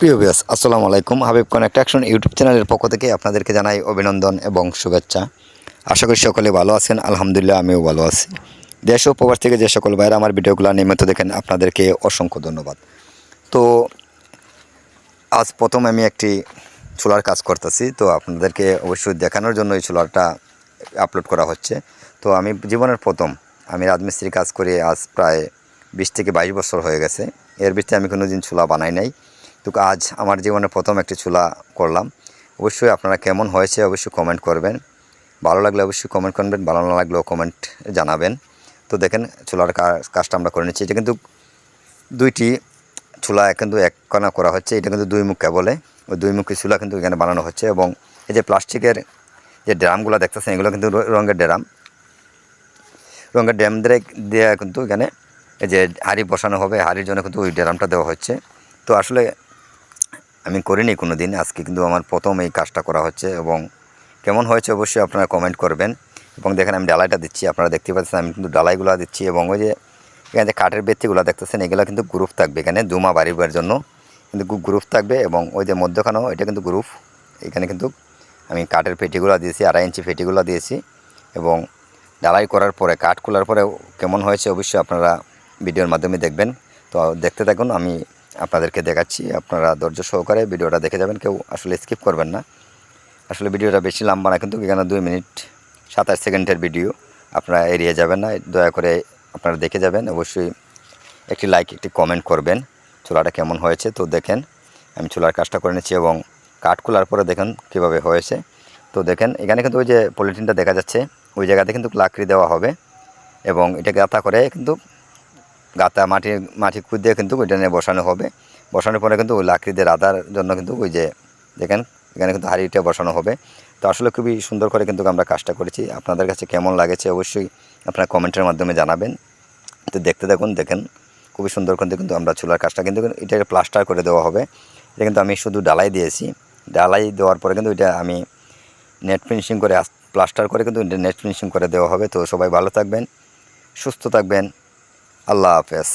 প্রিয় বিয়াস আসসালামু আলাইকুম। হাবিব কানেক্ট অ্যাকশন ইউটিউব চ্যানেলের পক্ষ থেকে আপনাদেরকে জানাই অভিনন্দন এবং শুভেচ্ছা। আশা করি সকলে ভালো আছেন, আলহামদুলিল্লাহ আমিও ভালো আছি। দেশ ও প্রবাস থেকে যে সকল ভাইরা আমার ভিডিওগুলো নিয়মিত দেখেন, আপনাদেরকে অসংখ্য ধন্যবাদ। তো, আজ প্রথম আমি একটি চুলার কাজ করতেছি, তো আপনাদেরকে অবশ্যই দেখানোর জন্য এই চুলাটা আপলোড করা হচ্ছে। তো আমি জীবনের প্রথম, আমি রাজমিস্ত্রি কাজ করে আজ প্রায় বিশ থেকে বাইশ বছর হয়ে গেছে। এর ভিতরে আমি কোনো দিন চুলা বানাই নাই। তো আজ আমার জীবনে প্রথম একটি চুলা করলাম। অবশ্যই আপনারা কেমন হয়েছে অবশ্যই কমেন্ট করবেন। ভালো লাগলে অবশ্যই কমেন্ট করবেন, ভালো না লাগলেও কমেন্ট জানাবেন। তো দেখেন, চুলার কাজটা আমরা করে নিচ্ছি। এটা কিন্তু দুইটি চুলা কিন্তু এক কণা করা হচ্ছে। এটা কিন্তু দুই মুখ বলে। ওই দুই মুখী চুলা কিন্তু এখানে বানানো হচ্ছে এবং এই যে প্লাস্টিকের যে ড্রামগুলো দেখতেছেন, এগুলো কিন্তু রঙের ড্রাম। রঙের ড্রাম দিয়ে কিন্তু এখানে এই যে হাঁড়ি বসানো হবে। হাঁড়ির জন্য কিন্তু ওই ড্রামটা দেওয়া হচ্ছে। তো আসলে আমি করিনি কোনো দিন আজকে কিন্তু আমার প্রথম এই কাজটা করা হচ্ছে এবং কেমন হয়েছে অবশ্যই আপনারা কমেন্ট করবেন। এবং দেখেন আমি ডালাইটা দিচ্ছি, আপনারা দেখতে পাচ্ছেন আমি কিন্তু ডালাইগুলো দিচ্ছি এবং ওই যে এখানে যে কাঠের বেত্তিগুলো দেখতেছেন, এগুলো কিন্তু গ্রুপ থাকবে এখানে দুমা বাড়িবার জন্য। কিন্তু গ্রুপ থাকবে এবং ওই যে মধ্যখানেও এটা কিন্তু গ্রুপ এখানে কিন্তু আমি কাঠের পেটিগুলো দিয়েছি, আড়াই ইঞ্চি পেটিগুলো দিয়েছি এবং ডালাই করার পরে, কাঠ খোলার পরে কেমন হয়েছে অবশ্যই আপনারা ভিডিওর মাধ্যমে দেখবেন। তো দেখতে থাকুন, আমি আপনাদেরকে দেখাচ্ছি, আপনারা ধৈর্য সহকারে ভিডিওটা দেখে যাবেন, কেউ আসলে স্কিপ করবেন না। আসলে ভিডিওটা বেশি লম্বা না, কিন্তু এখানে দুই মিনিট সাতাশ সেকেন্ডের ভিডিও, আপনারা এড়িয়ে যাবেন না, দয়া করে আপনারা দেখে যাবেন। অবশ্যই একটি লাইক একটি কমেন্ট করবেন, চুলাটা কেমন হয়েছে তো দেখেন। আমি চুলার কাজটা করে নিচ্ছি এবং কাঠ খোলার পরে দেখেন কীভাবে হয়েছে। তো দেখেন, এখানে কিন্তু ওই যে পলিথিনটা দেখা যাচ্ছে, ওই জায়গাতে কিন্তু লাকড়ি দেওয়া হবে এবং এটা গাঁথা করে কিন্তু গাঁথা মাটি মাটি খুঁজে কিন্তু ওইটা নিয়ে বসানো হবে। বসানোর পরে কিন্তু ওই লাকড়িদের আদার জন্য কিন্তু ওই যে দেখেন, এখানে কিন্তু হাঁড়িটা বসানো হবে। তো আসলে খুবই সুন্দর করে কিন্তু আমরা কাজটা করেছি। আপনাদের কাছে কেমন লাগেছে অবশ্যই আপনারা কমেন্টের মাধ্যমে জানাবেন। তো দেখতে দেখুন দেখেন, খুবই সুন্দর করে কিন্তু আমরা চুলার কাজটা কিন্তু এটা প্লাস্টার করে দেওয়া হবে। এটা কিন্তু আমি শুধু ডালাই দিয়েছি। ডালাই দেওয়ার পরে কিন্তু এটা আমি নেট ফিনিশিং করে প্লাস্টার করে কিন্তু নেট ফিনিশিং করে দেওয়া হবে। তো সবাই ভালো থাকবেন, সুস্থ থাকবেন। আল্লাহ হাফেজ